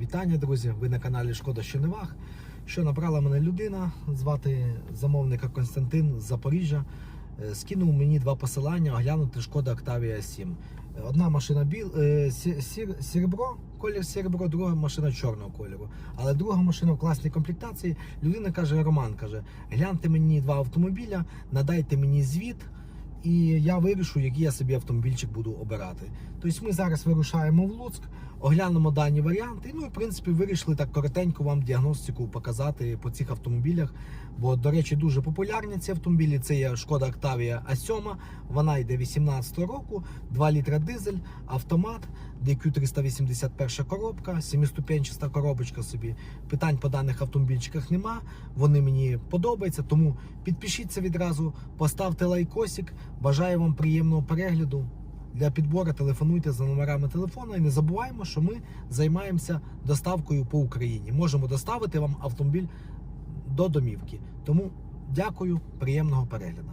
Вітання, друзі! Ви на каналі Шкода що не ваг. Що набрала мене людина, звати замовника Константин з Запоріжжя. Е, Скинув мені два посилання оглянути Шкода Octavia 7. Е, Одна машина біл, е, сір, серебро, колір серебро, друга машина чорного кольору. Але друга машина в класній комплектації. Людина каже: Роман каже: гляньте мені два автомобіля, надайте мені звіт. І я вирішу, який я собі автомобільчик буду обирати. Тобто ми зараз вирушаємо в Луцьк, оглянемо дані варіанти. Ну і в принципі вирішили так коротенько вам діагностику показати по цих автомобілях. Бо, до речі, дуже популярні ці автомобілі. Це є Шкода Octavia А7, вона йде 18 року, 2 літра дизель, автомат, DQ 381 коробка, 7-ступенчаста коробочка собі. Питань по даних автомобільчиках нема. Вони мені подобаються. Тому підпишіться відразу, поставте лайкосик. Бажаю вам приємного перегляду. Для підбору телефонуйте за номерами телефону і не забуваємо, що ми займаємося доставкою по Україні. Можемо доставити вам автомобіль до домівки. Тому дякую, приємного перегляду.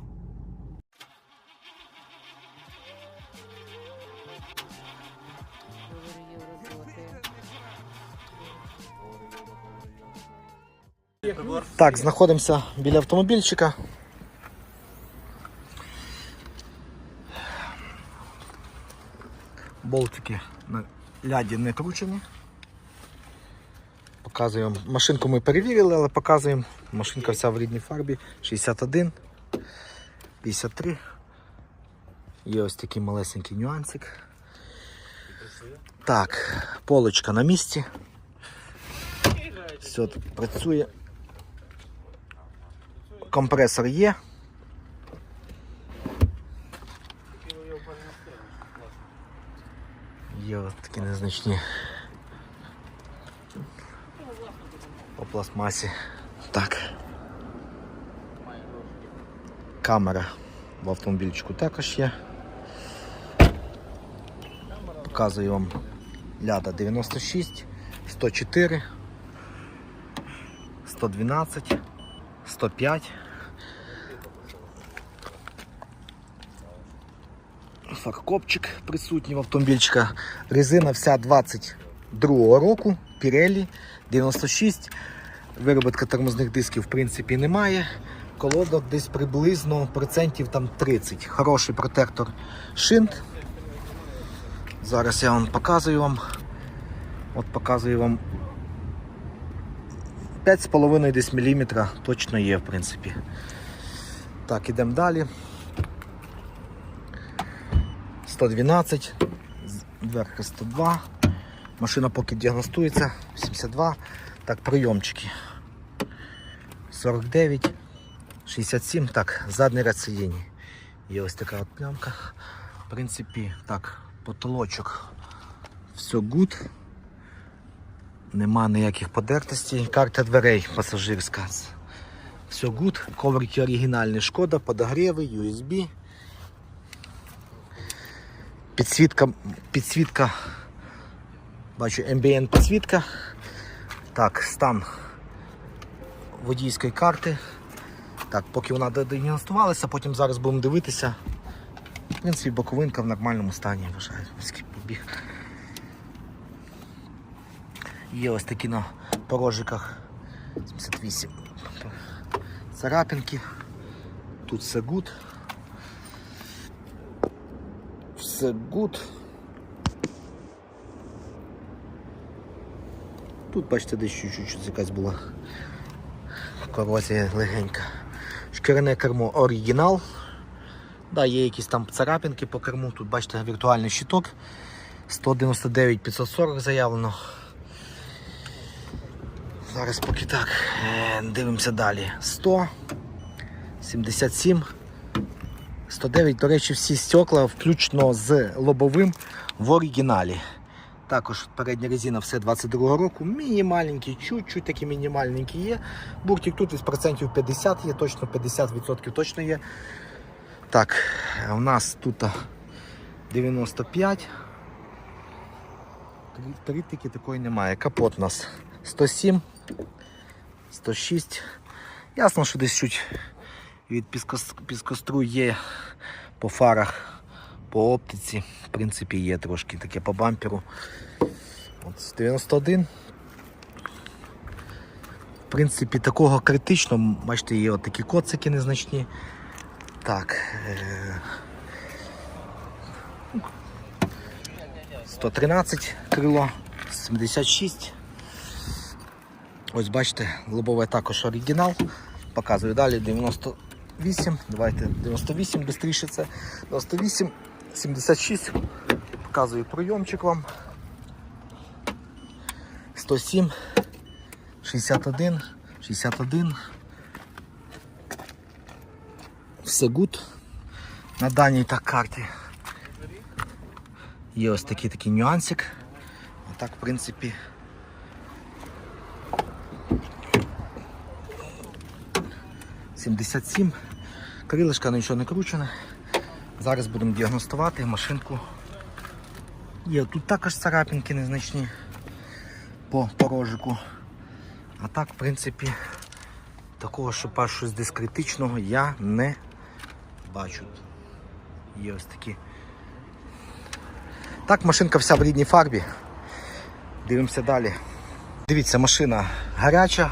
Так, знаходимося біля автомобільчика. Болтики на ляді не кручені. Показуємо. Машинку ми перевірили, але показуємо. Машинка вся в рідній фарбі. 61, 53. Є ось такий малесенький нюансик. Так, полочка на місці. Все працює. Компресор є. Є от такі незначні по пластмасі. Так. Камера в автомобільчику також є. Показую вам ляда 96, 104, 112, 105. Фаркопчик присутній в автомобільчика. Резина вся 22 року, Pirelli 96. Вироботка тормозних дисків в принципі немає. Колодок десь приблизно процентів там 30. Хороший протектор шин. Зараз я вам показую вам. От показую вам 5,5 десь міліметра точно є, в принципі. Так, ідемо далі. 112, дверка 102. Машина поки діагностується, 72. Так, прийомчики. 49, 67. Так, задній ряд сидінь. Є ось така от плямка. В принципі, так, потолочок. Все good. Нема ніяких подертостей. Карта дверей пасажирська. Все good. Коврики оригінальні шкода, подогріви, USB. Підсвітка, підсвітка. Бачу MBN підсвітка. Так, стан водійської карти. Так, поки вона діагностувалася, потім зараз будемо дивитися. В принципі, боковинка в нормальному стані, вважаю. Побіг. Є ось такі на порожиках 78 царапинки. Тут все гуд. Все гуд. Тут, бачите, десь чуть-чуть якась була корозія легенька. Шкіряне кермо оригінал. Да, є якісь там царапинки по керму. Тут бачите віртуальний щиток. 199 540 заявлено. Зараз поки так. Е, Дивимося далі. 100, 77, 109. До речі, всі стекла включно з лобовим в оригіналі. Також передня резина все 22 року. Мінімальненький, чуть-чуть такі мінімальненькі є. Буртик тут із процентів 50 є, точно 50% точно є. Так, у нас тут 95. Критики такої немає. Капот у нас 107, 106. Ясно, що десь чуть від піскос- піскостру є по фарах, по оптиці. В принципі, є трошки таке по бамперу. От 91, принципі, такого критичного, бачите, є такі коцики незначні. Так. Е... 113 крило, 76. Ось бачите, лобове також оригінал. Показую далі 98. Давайте 98 швидше це. 98, 76. Показую прийомчик вам. 107, 61, 61. Все гуд на даній так карті. Є ось такий такий нюансик. А так, в принципі. Сімдесят сім. Крилишка нічого не кручене. Зараз будемо діагностувати машинку. Є тут також царапинки незначні по порожику. А так, в принципі, такого, що аж щось десь критичного я не бачу. Є ось такі. Так, машинка вся в рідній фарбі. Дивимося далі. Дивіться, машина гаряча,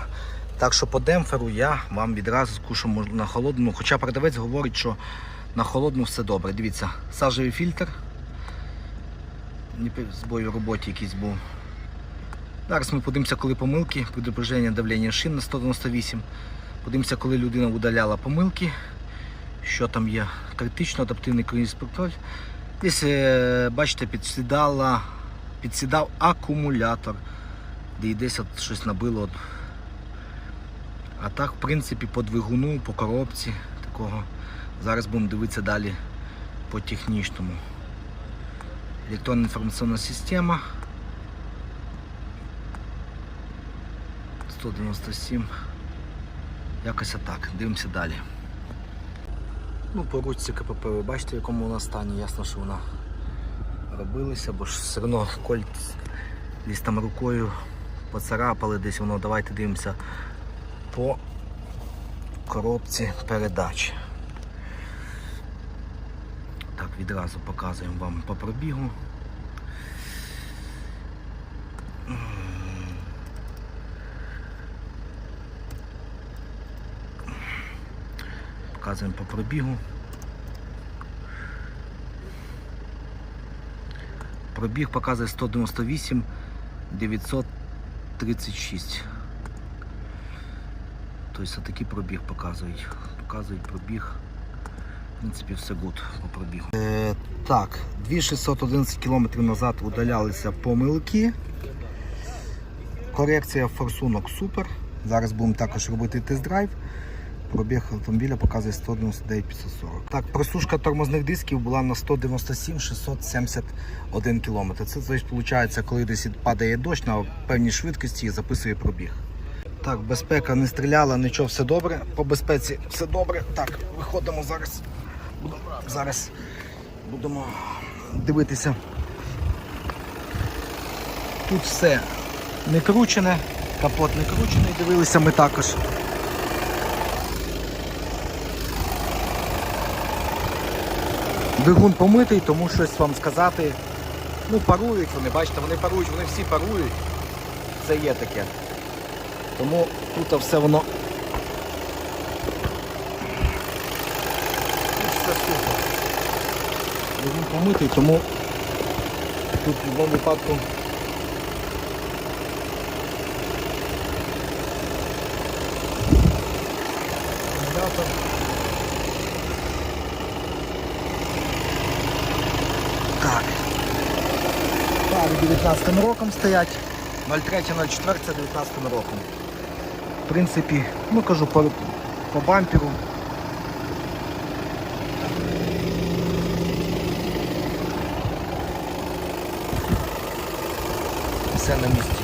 так що по демпферу я вам відразу скушу на холодному. Хоча продавець говорить, що на холодну все добре. Дивіться, сажевий фільтр. Збой в роботі якийсь був. Зараз ми подивимося, коли помилки, предупреждення давлення шин на 198. Подивимося, коли людина удаляла помилки, що там є критично, адаптивний контроль. Десь, е, бачите, підсідала, підсідав акумулятор, де і десь от щось набило. А так, в принципі, по двигуну, по коробці такого. Зараз будемо дивитися далі по технічному. Електронна інформаційна система. 197. Якось отак. Дивимося далі. Ну, по ручці КПП ви бачите, в якому вона стані. Ясно, що вона робилася, бо ж все одно кольт десь там рукою поцарапали, десь воно. Давайте дивимося по коробці передач. Так, відразу показуємо вам по пробігу. Показуємо по пробігу. Пробіг показує 198 936. Тобто такий пробіг показують. Показують пробіг. В принципі, все гуд по пробігу. Е, так, 2611 км назад удалялися помилки. Корекція форсунок супер. Зараз будемо також робити тест-драйв. Пробіг автомобіля показує 199 540. Так, просушка тормозних дисків була на 197 671 км. Це виходить, коли десь падає дощ на певній швидкості і записує пробіг. Так, безпека не стріляла, нічого, все добре. По безпеці все добре. Так, виходимо зараз. Будемо- Зараз будемо дивитися. Тут все не кручене, капот не кручений, дивилися ми також. Двигун помитий, тому щось вам сказати. Ну, парують вони, бачите, вони парують, вони всі парують. Це є таке. Тому тут все воно. Тут все. Двигун помитий, тому тут в будь-якому випадку. акумулятор. Так. Пари 19 роком стоять. 03.04 це 19 роком. Принципі, ну кажу по, по бамперу. Все на місці.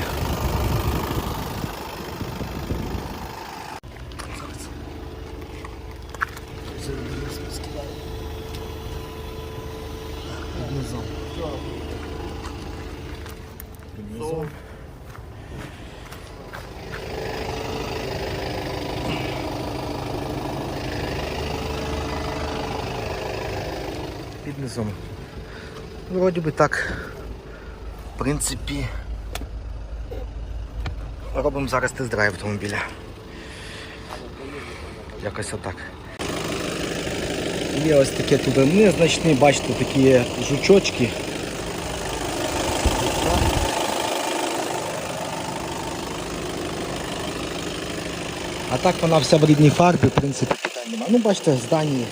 Під низом. Під низом. Під низом. Вроді би так. В принципі. Робимо зараз тест-драйв автомобіля. Якось отак. Є ось таке тут незначні, бачите, такі жучочки. А так вона вся в рідній фарбі, в принципі, питань немає. Ну, бачите, в зданні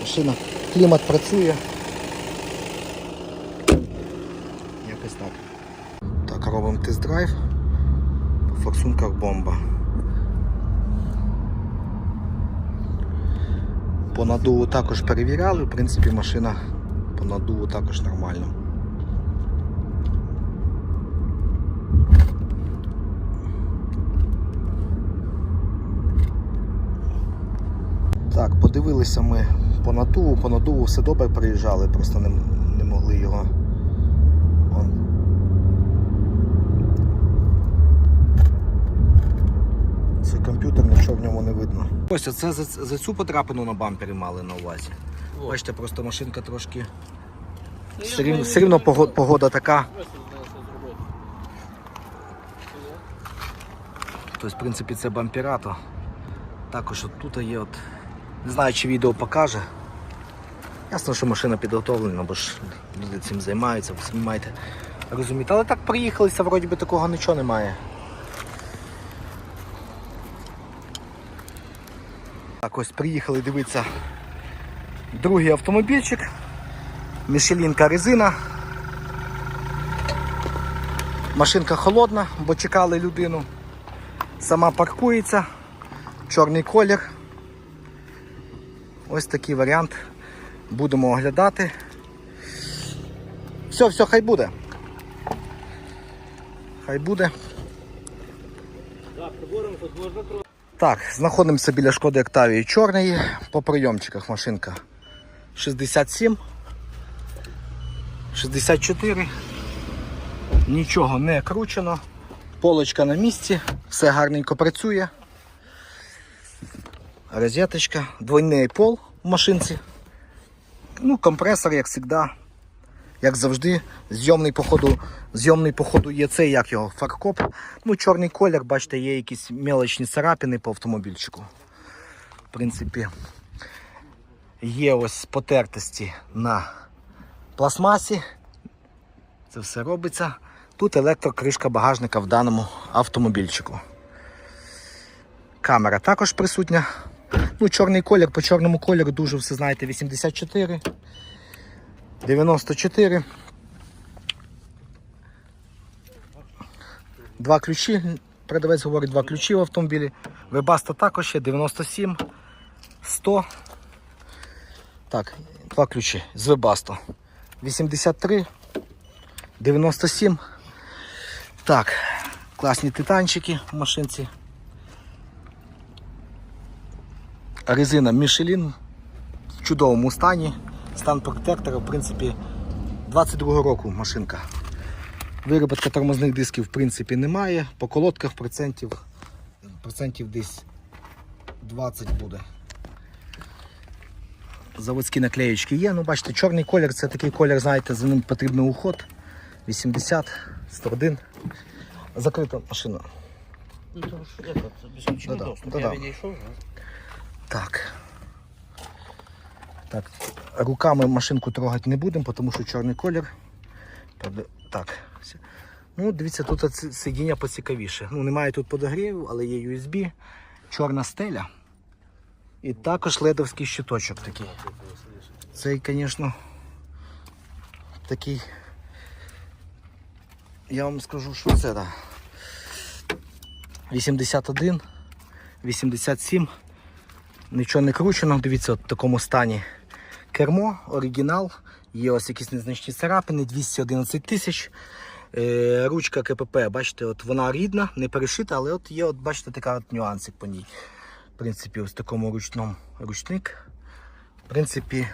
машина, клімат працює. Якось так. Так, робимо тест-драйв. По форсунках бомба. По надуву також перевіряли, в принципі машина по надуву також нормально. Так, подивилися ми по надуву, по надуву все добре приїжджали, просто не, не могли його. Вон. Це комп'ютер, нічого в ньому не видно. Ось оце за, за цю подрапину на бампері мали на увазі. Бачите, просто машинка трошки. Все рівно, все рівно погода, погода така. Тобто, в принципі, це бампера, також от тут є от. Не знаю, чи відео покаже. Ясно, що машина підготовлена, бо ж люди цим займаються, ви самі маєте розуміти. Але так приїхалися, вроді би такого нічого немає. Так, ось приїхали дивитися другий автомобільчик. Мішелінка резина. Машинка холодна, бо чекали людину. Сама паркується, чорний колір. Ось такий варіант. Будемо оглядати. Все, все, хай буде. Хай буде. Так, знаходимося біля шкоди Октавії чорної. По прийомчиках машинка 67. 64. Нічого не кручено. Полочка на місці, все гарненько працює. Розеточка, двойний пол в машинці. Ну, компресор, як завжди, як завжди, зйомний походу, зйомний походу є цей, як його, фаркоп. Ну, чорний колір, бачите, є якісь мелочні царапини по автомобільчику. В принципі, є ось потертості на пластмасі. Це все робиться. Тут електрокришка багажника в даному автомобільчику. Камера також присутня. Ну, чорний колір, по чорному кольору дуже все знаєте, 84, 94. Два ключі. Продавець говорить, два ключі в автомобілі. Вебаста також є 97, 100. Так, два ключі з Вебасто. 83, 97. Так, класні титанчики в машинці. Резина Michelin в чудовому стані. Стан протектора, в принципі, 22 року машинка. Вироботка тормозних дисків в принципі немає. По колодках процентів, процентів десь 20 буде. Заводські наклеєчки є. Ну, бачите, чорний колір це такий колір, знаєте, за ним потрібний уход. 80, 101. Закрита машина. Ну то ж это, безключовий Да-да, доступ. Я відійшов. Так. Так. Руками машинку трогати не будемо, тому що чорний колір. Так. Ну, дивіться, тут сидіння поцікавіше. Ну, немає тут подогріву, але є USB, чорна стеля. І також ледовський щиточок такий. Цей, звісно, такий. Я вам скажу, що це, да. 81, 87. Нічого не кручено, дивіться, от в такому стані кермо, оригінал, є ось якісь незначні царапини, 211 тисяч. Е, ручка КПП, бачите, от вона рідна, не перешита, але от є, от, бачите, така от нюансик по ній. В принципі, ось такому ручному ручник. В принципі,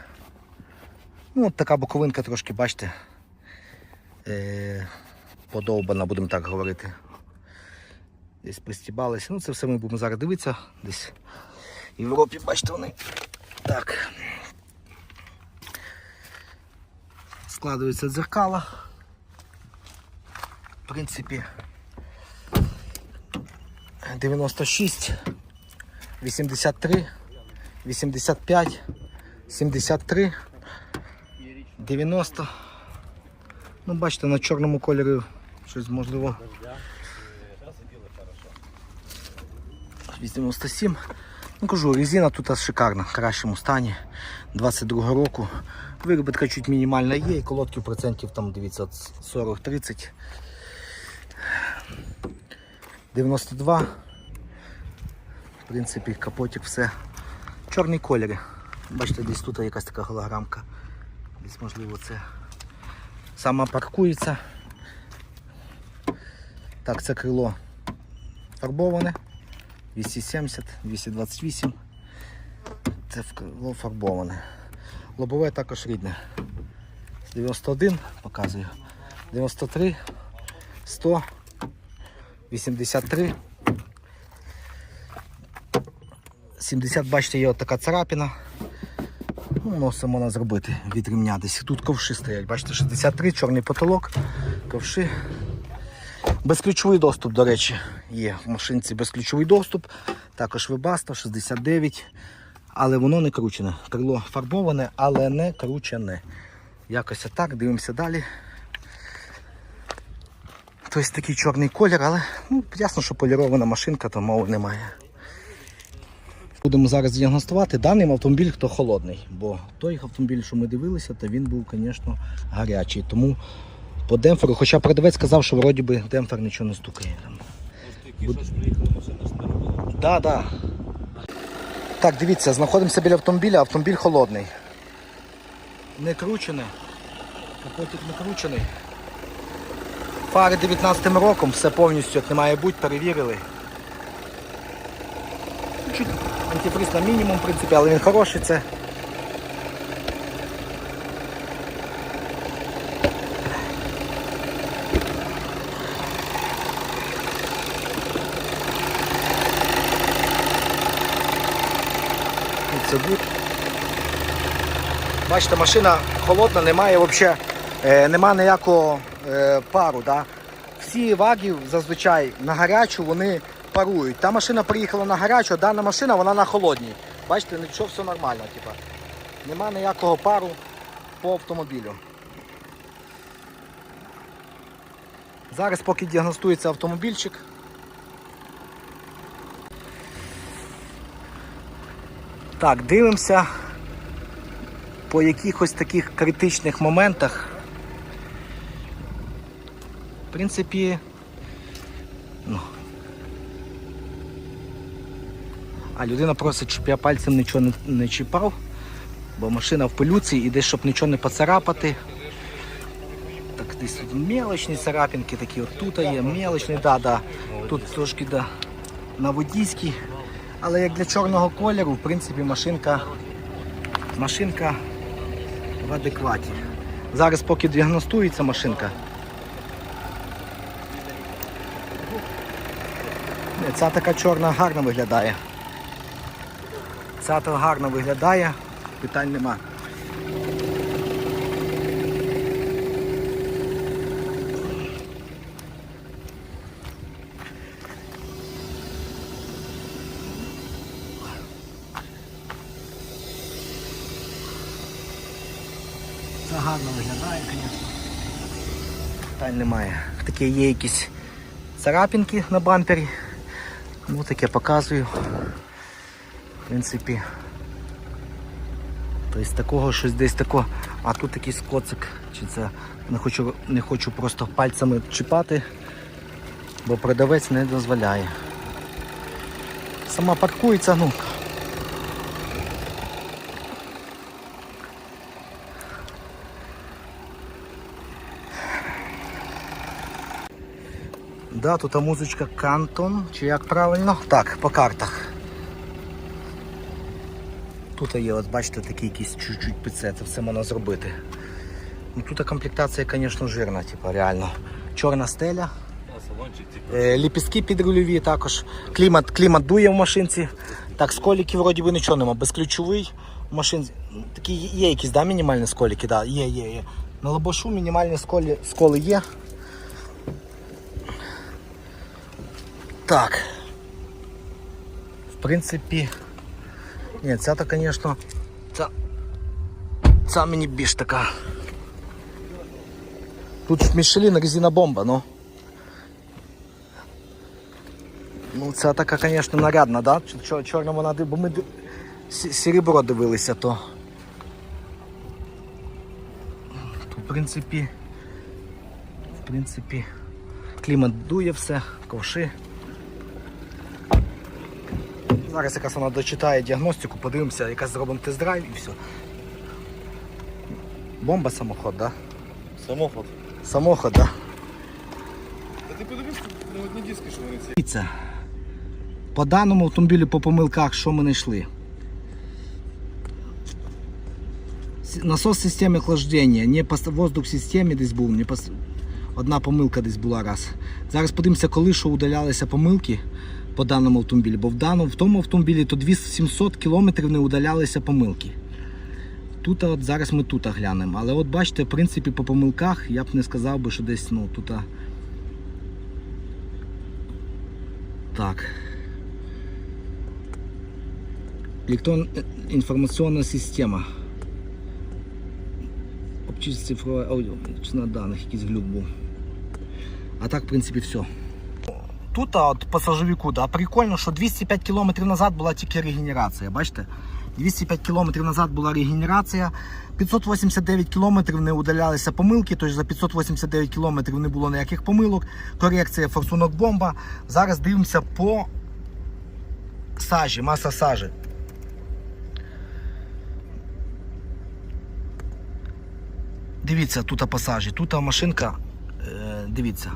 ну, от така боковинка трошки, бачите, е, подовбана, будемо так говорити. Десь пристібалися. Ну, це все ми будемо зараз дивитися. Десь в Європі, бачите, вони так. Складуються дзеркала. В принципі, 96, 83, 85, 73, 90. Ну, бачите, на чорному кольорі щось можливо. 97. Ну кажу, резина тут шикарна, в кращому стані. 22 року. Виробітка чуть мінімальна є, і колодків процентів там, дивіться 40-30. 92. В принципі, капотик все. Чорний колір. Бачите, десь тут якась така голограмка. Десь можливо це сама паркується. Так, це крило фарбоване. 270, 228. Це крило фарбоване. Лобове також рідне. 91 показую. 93, 100, 83. 70, бачите, є така царапина. Ну, Воно можна зробити від ремня десь. Тут ковши стоять. Бачите, 63, чорний потолок, ковши. Безключовий доступ, до речі, є в машинці безключовий доступ. Також Webasto 69. Але воно не кручене. Крило фарбоване, але не кручене. Якось отак, дивимося далі. Тобто такий чорний колір, але ну, ясно, що полірована машинка, то мови немає. Будемо зараз діагностувати даний автомобіль, хто холодний. Бо той автомобіль, що ми дивилися, то він був, звісно, гарячий. Тому по демпферу, хоча продавець сказав, що вроді би демпфер нічого не стукає. Там. Да, да. Так, дивіться, знаходимося біля автомобіля, автомобіль холодний. Не кручений. Капотик не кручений. Фари 19 роком, все повністю як не має бути, перевірили. Чуть антифриз на мінімум, в принципі, але він хороший це. Буде. Бачите, машина холодна, немає взагалі, е, нема ніякого е, пару. Да? Всі ваги зазвичай на гарячу вони парують. Та машина приїхала на гарячу, а дана машина вона на холодній. Бачите, нічого все нормально. Типа. Нема ніякого пару по автомобілю. Зараз поки діагностується автомобільчик. Так, дивимося по якихось таких критичних моментах. В принципі, ну. А людина просить, щоб я пальцем нічого не, не чіпав, бо машина в пилюці і десь, щоб нічого не поцарапати. Так, десь тут мелочні царапинки такі, от тут є, мелочні, да, да. Тут трошки да, на водійській. Але як для чорного кольору, в принципі, машинка, машинка в адекваті. Зараз поки діагностується машинка. Ця така чорна гарно виглядає. Ця то гарно виглядає, питань нема. Це гарно виглядає, звісно. Питань немає. Такі є якісь царапинки на бампері. Ну таке показую. В принципі. Тобто такого щось десь такого. А тут якийсь коцик. Чи це не хочу, не хочу просто пальцями чіпати, бо продавець не дозволяє. Сама паркується, ну. Да, тут музичка Кантон, чи як правильно? Так, по картах. Тут є, от бачите, такі якісь чуть-чуть піцети, все можна зробити. Ну, тут комплектація, звісно, жирна, типу, реально. Чорна стеля. Е, ліпістки підрульові також. Клімат, клімат дує в машинці. Так, сколіки вроді би нічого нема. Безключовий в машинці. Такі є якісь да, мінімальні сколіки, да, є, є, є. На лобошу мінімальні сколі, сколи є. Так. В принципі. Ні, ця то, звісно. Ця, ця мені більш така. Тут Мішелін резина бомба, ну. Ну, ця така, звісно, нарядна, да? Чор- Чорна вона, бо ми ди- сі- серебро дивилися, то. то в принципі. В принципі, клімат дує все, ковши. Зараз якась вона дочитає діагностику, подивимося, якась зробимо тест-драйв і все. Бомба самоход, да? Самоход. Самоход, да? Та ти подивись на одні диски, що вони ці. Дивіться, по даному автомобілю по помилках, що ми знайшли? Насос системи охлаждення, не пос- воздух в системі десь був, не пос... одна помилка десь була раз. Зараз подивимося, коли що удалялися помилки по даному автомобілі, бо в, даному, в тому автомобілі то 2700 кілометрів не удалялися помилки. Тут от зараз ми тут глянемо. Але от бачите, в принципі, по помилках я б не сказав би, що десь ну, тут. Так. Електронна інформаційна система. Обчистка цифрова аудіо, частина даних, якийсь глюк був. А так, в принципі, все. Тут от по да, прикольно, що 205 км назад була тільки регенерація. Бачите? 205 км назад була регенерація. 589 км не удалялися помилки, тож за 589 км не було ніяких помилок. Корекція форсунок бомба. Зараз дивимося по сажі, маса сажі. Дивіться, тут по сажі. Тут машинка, е, дивіться.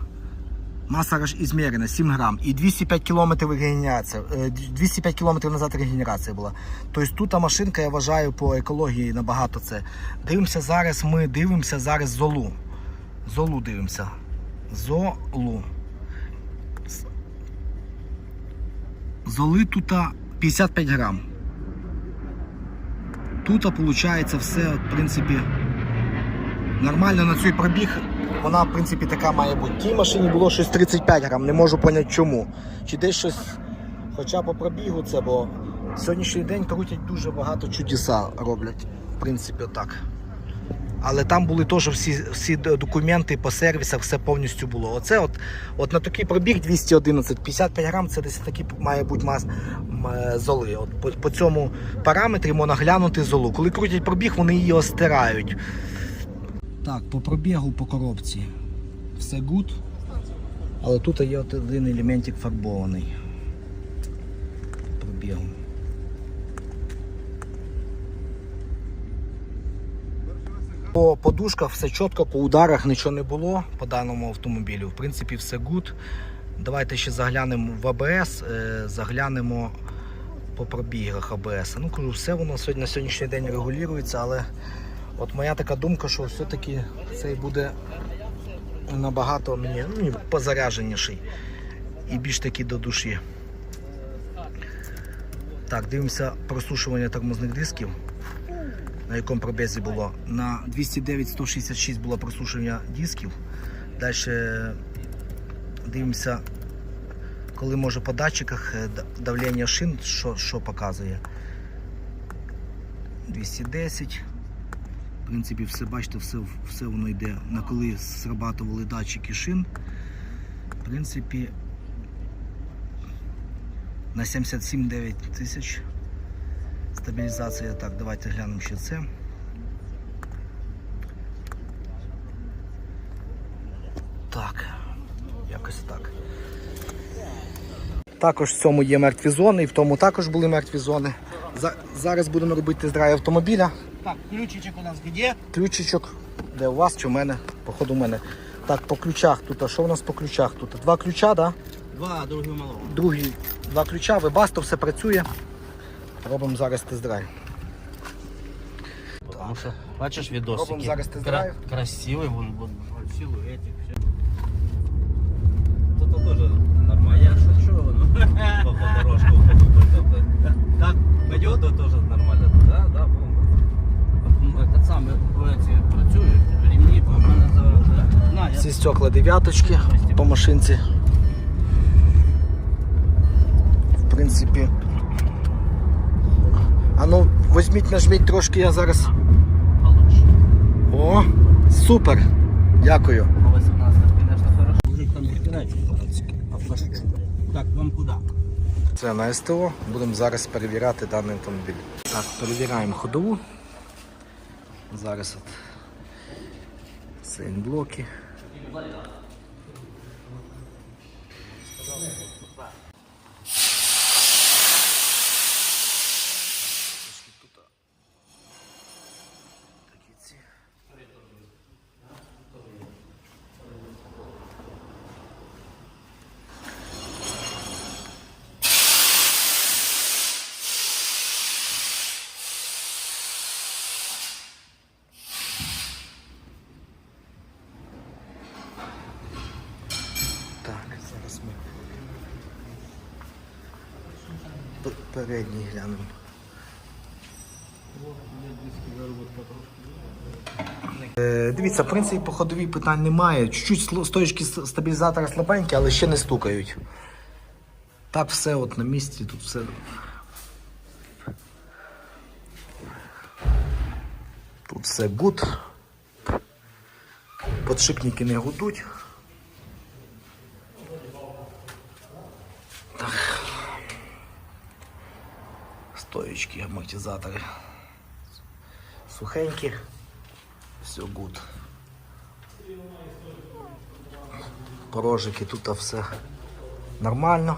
Маса ізмірена 7 грам і 205 кілометрів регенерація. е, 205 кілометрів назад регенерація була. Тобто тут машинка, я вважаю, по екології набагато це. Дивимося зараз, ми дивимося зараз золу. Золу дивимося. Золу. Золи тут 55 грам. Тут виходить все, в принципі, нормально на цей пробіг. Вона, в принципі, така має бути. Тій машині було щось 35 грам, не можу зрозуміти чому. Чи десь щось, хоча по пробігу це, бо сьогоднішній день крутять дуже багато чудеса роблять. В принципі, отак. Але там були теж всі, всі документи по сервісах, все повністю було. Оце от, от на такий пробіг 211, 55 грам це десь такі має бути мас, золи. От по, по цьому параметрі можна глянути золу. Коли крутять пробіг, вони її остирають. Так, по пробігу по коробці все гуд. Але тут є один елементик фарбований. Пробігу. По подушках все чітко, по ударах нічого не було по даному автомобілю. В принципі, все гуд. Давайте ще заглянемо в АБС, е, заглянемо по пробігах АБС. Ну, кажу, все воно сьогодні на сьогоднішній день регулюється, але от моя така думка, що все-таки цей буде набагато мені ну, позаряженіший і більш таки до душі. Так, дивимося просушування тормозних дисків на якому пробезі було. На 209-166 було просушення дисків. Далі дивимося, коли може по датчиках е, давлення шин, що, що показує. 210. В принципі, все бачите, все, все воно йде на коли срабатували датчики шин. В принципі, на 77-9 тисяч. Стабілізація. Так, давайте глянемо ще це. Так, якось так. Також в цьому є мертві зони, і в тому також були мертві зони. За- зараз будемо робити тест-драйв автомобіля. Так, ключичек у нас где? Ключичок, де у вас чи у мене? Походу у мене. Так, по ключах тут. А що у нас по ключах тут? Два ключа, да? Два, другий малого. Другі два ключа, вебасто, все працює. Робимо зараз тест-драйв. Потому что, бачиш відосики? Робимо зараз тест-драйв. Кра- красивий, вон, вон силуетик, все. Тут теж нормально. Я шучу, ну. По дорожку. Так, пойдет? Тут теж нормально Да, да, бомба. Этот самый, эти, працюють, ремні, по мене за... На, я Ці стекла дев'яточки по машинці. В принципі, А ну, візьміть, нажміть трошки, я зараз. А лучше. О, супер. Дякую. А 18, конечно, хорошо. Мужик там разбирается. Обхожу. Так, вам куда? Це на СТО. Будемо зараз перевіряти даний автомобіль. Так, перевіряємо ходову. Зараз от сейнблоки. Такі ці. Так, зараз ми п- глянемо. Е, Дивіться, в принципі, по ходовій питань немає. Чуть-чуть стоїчки стабілізатора слабенькі, але ще не стукають. Так, все от на місці, тут все. Тут все гуд. Подшипники не гудуть. Так. Стоечки, амортизатори. Сухенькі. Все гуд. Порожики тут все нормально.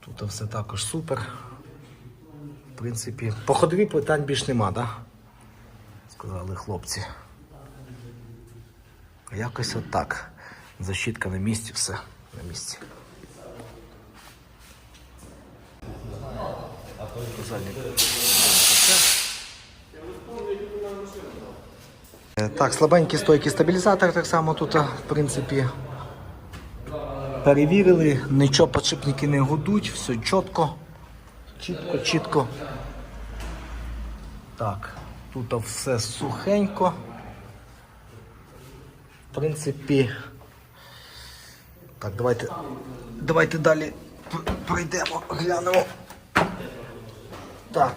Тут все також супер. В принципі, по ходові питань більш нема, так? Да? Сказали хлопці. Якось отак. Защитка на місці, все на місці. Задній. Е, Так, слабенький стойкий стабілізатор, так само тут, в принципі, перевірили, нічого подшипники не гудуть, все чітко, чітко, чітко. Так, тут все сухенько. В принципі, так, давайте, давайте далі пройдемо, глянемо. Так.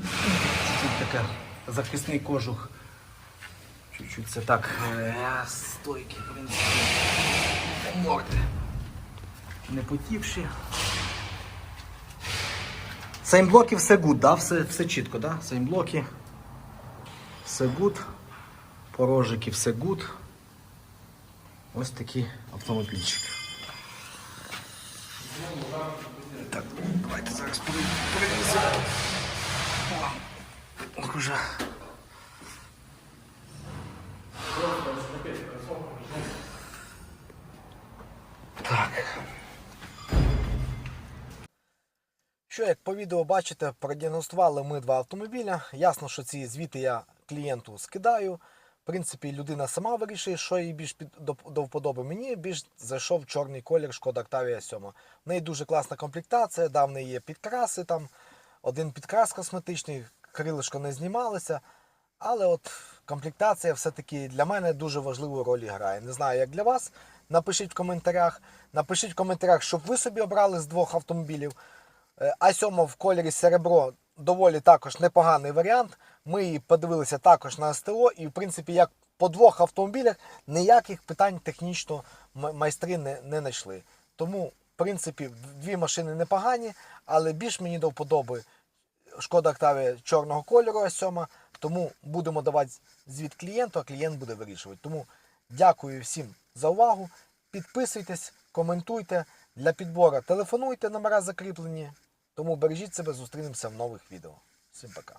Чуть-чуть така захисний кожух. Чуть-чуть це так. е, Стойки, в принципі. Морди. Не потівші. Сеймблоки все гуд, да? все, все чітко, да? Сеймблоки. Все гуд. Порожики все гуд. Ось такий автомобільчик. Так, давайте зараз. Ох, уже. Так. Що, як по відео бачите, продіагностували ми два автомобіля. Ясно, що ці звіти я клієнту скидаю. Принципі, людина сама вирішує, що їй більш до, до вподоби. Мені більш зайшов чорний колір Шкода Octavia 7. В неї дуже класна комплектація, да, в неї є підкраси там, один підкрас косметичний, крилишко не знімалося. Але от комплектація все-таки для мене дуже важливу роль грає. Не знаю, як для вас. Напишіть в коментарях. Напишіть в коментарях, щоб ви собі обрали з двох автомобілів. Е, А7 в кольорі серебро доволі також непоганий варіант. Ми її подивилися також на СТО, і в принципі, як по двох автомобілях ніяких питань технічно майстри не, не знайшли. Тому, в принципі, дві машини непогані, але більш мені до вподоби Шкода Octavia чорного кольору А7, тому будемо давати звіт клієнту, а клієнт буде вирішувати. Тому дякую всім за увагу. Підписуйтесь, коментуйте. Для підбору телефонуйте, номера закріплені. Тому бережіть себе, зустрінемося в нових відео. Всім пока.